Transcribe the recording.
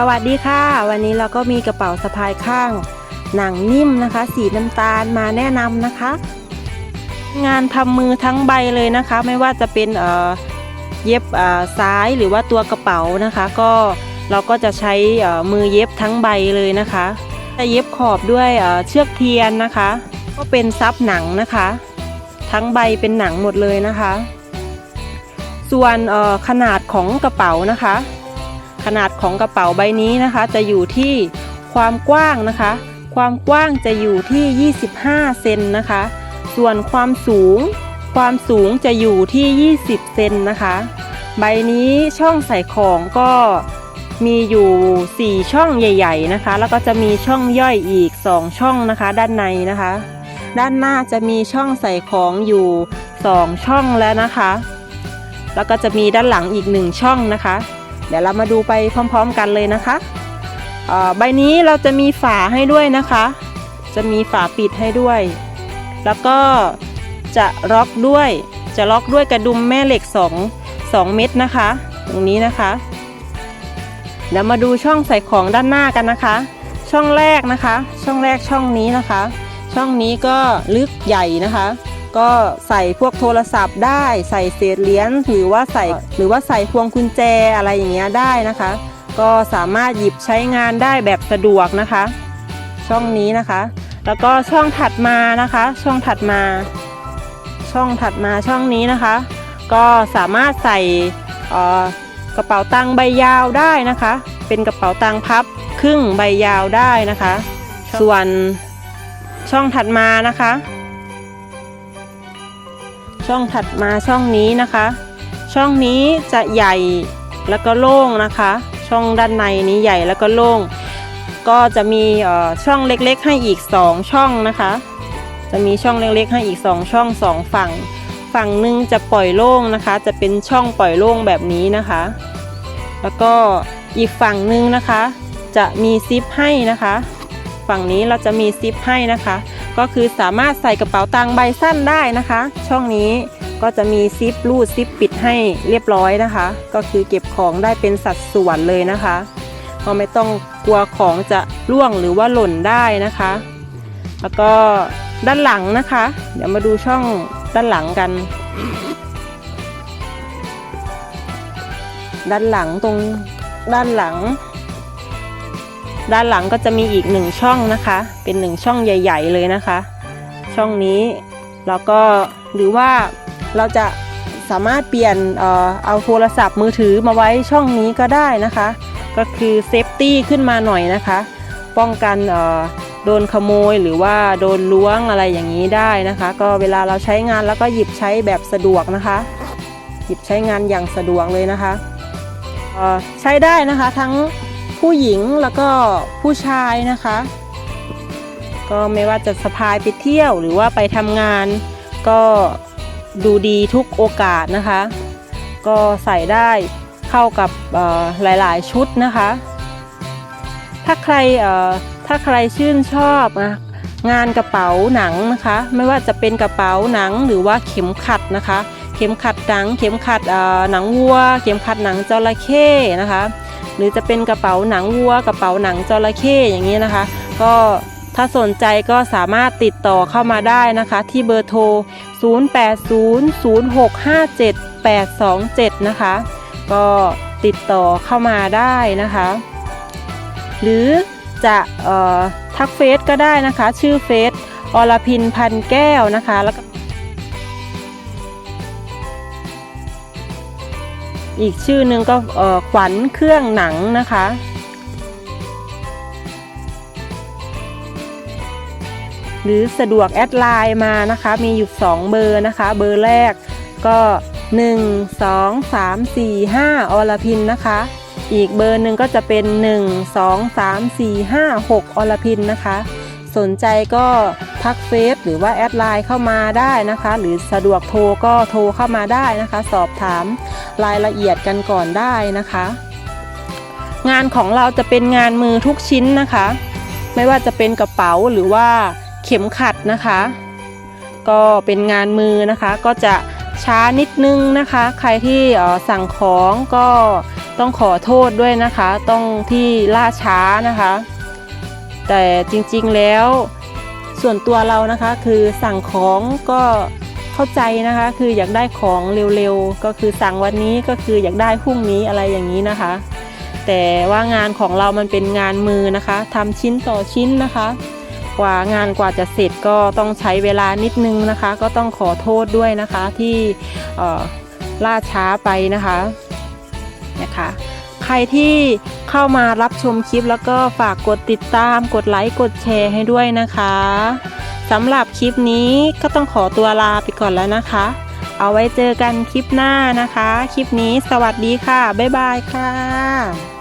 สวัสดีค่ะ วันนี้เราก็มีกระเป๋าสะพายข้าง หนังนิ่มนะคะ สีน้ำตาลมาแนะนำนะคะ งานทำมือทั้งใบเลยนะคะ ไม่ว่าจะเป็นเออเย็บอ่อซ้ายหรือว่าตัวกระเป๋านะคะ ก็เราก็จะใช้อ่อมือเย็บทั้งใบเลยนะคะ จะเย็บขอบด้วยเออเชือกเทียนนะคะ ก็เป็นซับหนังนะคะ ทั้งใบเป็นหนังหมดเลยนะคะ ส่วนเออขนาดของกระเป๋านะคะ ขนาดของกระเป๋าใบนี้นะคะ จะอยู่ที่ความกว้างนะคะ ความกว้างจะอยู่ที่ 25 เซนนะคะ ส่วนความสูง ความสูงจะอยู่ที่ 20 เซนนะคะ ใบนี้ช่องใส่ของก็มีอยู่ 4 ช่องใหญ่ ๆนะคะ แล้วก็จะมีช่องย่อยอีก 2 ช่องนะคะ ด้านในนะคะ ด้านหน้าจะมีช่องใส่ของอยู่ 2 ช่องแล้วนะคะ แล้วก็จะมีด้านหลังอีก 1 ช่องนะคะ เดี๋ยวเรามาดูไปพร้อม ๆ กันเลยนะคะใบนี้เราจะมีฝาให้ด้วยนะคะ จะมีฝาปิดให้ด้วย แล้วก็จะล็อกด้วยจะล็อกด้วยกระดุมแม่เหล็ก 2 2 เม็ดนะคะ ตรงนี้นะคะ เดี๋ยวมาดูช่องใส่ของด้านหน้ากันนะคะ ช่องแรกนะคะ ช่องแรกช่องนี้นะคะ ช่องนี้ก็ลึกใหญ่นะคะ ก็ใส่พวกโทรศัพท์ได้ใส่เศษเหรียญหรือว่าใส่หรือว่าใส่พวงกุญแจอะไรอย่างเงี้ยได้นะคะ ก็สามารถหยิบใช้งานได้แบบสะดวกนะคะ ช่องนี้นะคะ แล้วก็ช่องถัดมานะคะ ช่องถัดมา ช่องถัดมาช่องนี้นะคะ ก็สามารถใส่กระเป๋าตังค์ใบยาวได้นะคะ เป็นกระเป๋าตังค์พับครึ่งใบยาวได้นะคะ ส่วนช่องถัดมานะคะ ช่องถัดมาช่องนี้นะคะ ช่องนี้จะใหญ่แล้วก็โล่งนะคะ ช่องด้านในนี้ใหญ่แล้วก็โล่ง ก็จะมีช่องเล็กๆ ให้อีก 2 ช่องนะคะ จะมีช่องเล็กๆ ให้อีก 2 ช่อง 2 ฝั่ง ฝั่งหนึ่งจะปล่อยโล่งนะคะ จะเป็นช่องปล่อยโล่งแบบนี้นะคะ แล้วก็อีกฝั่งหนึ่งนะคะ จะมีซิปให้นะคะ ฝั่งนี้เราจะมีซิปให้นะคะ ก็คือสามารถใส่กระเป๋าตังค์ใบสั้นได้นะคะ ช่องนี้ก็จะมีซิปรูดซิปปิดให้เรียบร้อยนะคะ ก็คือเก็บของได้เป็นสัดส่วนเลยนะคะก็ไม่ต้องกลัวของจะร่วงหรือว่าหล่นได้นะคะ แล้วก็ด้านหลังนะคะ เดี๋ยวมาดูช่องด้านหลังกัน ด้านหลังตรงด้านหลัง ด้านหลังก็จะมีอีกหนึ่งช่องนะคะ เป็นหนึ่งช่องใหญ่ ๆ เลยนะคะ ช่องนี้แล้วก็หรือว่าเราจะสามารถเปลี่ยนเอาโทรศัพท์มือถือมาไว้ช่องนี้ก็ได้นะคะ ก็คือเซฟตี้ขึ้นมาหน่อยนะคะ ป้องกันโดนขโมยหรือว่าโดนล้วงอะไรอย่างนี้ได้นะคะ ก็เวลาเราใช้งานแล้วก็หยิบใช้แบบสะดวกนะคะ หยิบใช้งานอย่างสะดวกเลยนะคะใช้ได้นะคะทั้ง ผู้หญิงแล้วก็ผู้ชายนะคะ ก็ไม่ว่าจะสะพายไปเที่ยวหรือว่าไปทำงาน ก็ดูดีทุกโอกาสนะคะ ก็ใส่ได้เข้ากับหลายๆชุดนะคะ ถ้าใครถ้าใครชื่นชอบนะงานกระเป๋าหนังนะคะ ไม่ว่าจะเป็นกระเป๋าหนังหรือว่าเข็มขัดนะคะ เข็มขัดหนัง เข็มขัดหนังวัว เข็มขัดหนังจระเข้นะคะ หรือจะเป็นกระเป๋าหนังวัวกระเป๋าหนังจระเข้อย่างนี้นะคะ ก็ถ้าสนใจก็สามารถติดต่อเข้ามาได้นะคะ ที่เบอร์โทร 0800657827 นะคะ ก็ติดต่อเข้ามาได้นะคะ หรือจะทักเฟซก็ได้นะคะ ชื่อเฟซอรพินพันแก้วนะคะแล้วก็ อีกชื่อหนึ่งก็ขวัญเครื่องหนังนะคะ หรือสะดวกแอดไลน์มานะคะ มีอยู่ 2 เบอร์นะคะ เบอร์แรกก็ 1 2 3 4 5 อรพินนะคะ อีกเบอร์หนึ่งก็จะเป็น 1 2 3 4 5 6 อรพินนะคะ สนใจก็ทักเฟซหรือว่าแอดไลน์เข้ามาได้นะคะ หรือสะดวกโทรก็โทรเข้ามาได้นะคะ สอบถามรายละเอียดกันก่อนได้นะคะ งานของเราจะเป็นงานมือทุกชิ้นนะคะ ไม่ว่าจะเป็นกระเป๋าหรือว่าเข็มขัดนะคะ ก็เป็นงานมือนะคะ ก็จะช้านิดนึงนะคะ ใครที่สั่งของก็ต้องขอโทษด้วยนะคะ ต้องที่ล่าช้านะคะ แต่จริงๆแล้ว ส่วนตัวเรานะคะคือสั่งของก็เข้าใจนะคะ คืออยากได้ของเร็วๆ ก็คือสั่งวันนี้ก็คืออยากได้พรุ่งนี้อะไรอย่างนี้นะคะ แต่ว่างานของเรามันเป็นงานมือนะคะทำชิ้นต่อชิ้นนะคะ กว่างานกว่าจะเสร็จก็ต้องใช้เวลานิดนึงนะคะ ก็ต้องขอโทษด้วยนะคะที่ล่าช้าไปนะคะนะคะ ใครที่เข้ามารับชมคลิปแล้วก็ฝากกดติดตาม กดไลค์ กดแชร์ให้ด้วยนะคะสำหรับคลิปนี้ก็ต้องขอตัวลาไปก่อนแล้วนะคะ เอาไว้เจอกันคลิปหน้านะคะ คลิปนี้สวัสดีค่ะ บ๊ายบายค่ะ